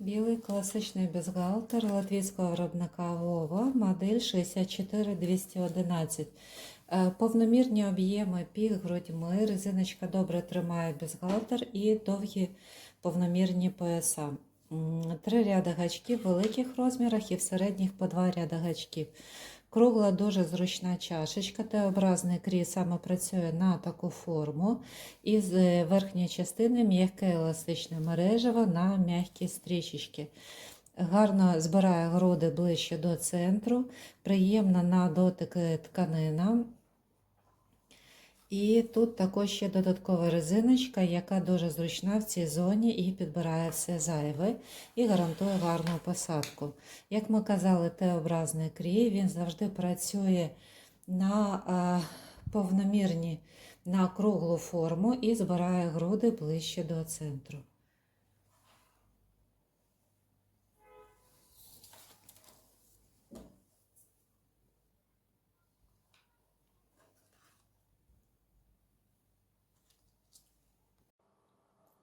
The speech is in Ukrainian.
Білий класичний бюстгальтер латвійського виробника Вова, модель 64211. Е, Повномірні об'єми під грудьми, резиночка добре тримає бюстгальтер і довгі повномірні пояса. Три ряди гачків в великих розмірах і в середніх по два ряди гачків. Кругла дуже зручна чашечка, Т-образний крій саме працює на таку форму. Із з верхньої частини м'яке еластичне мережево на м'які стрічечки. Гарно збирає груди ближче до центру, приємна на дотик е, тканина. І тут також ще додаткова резиночка, яка дуже зручна в цій зоні і підбирає все зайве і гарантує гарну посадку. Як ми казали, Т-образний крій, він завжди працює на а, повномірні, на круглу форму і збирає груди ближче до центру.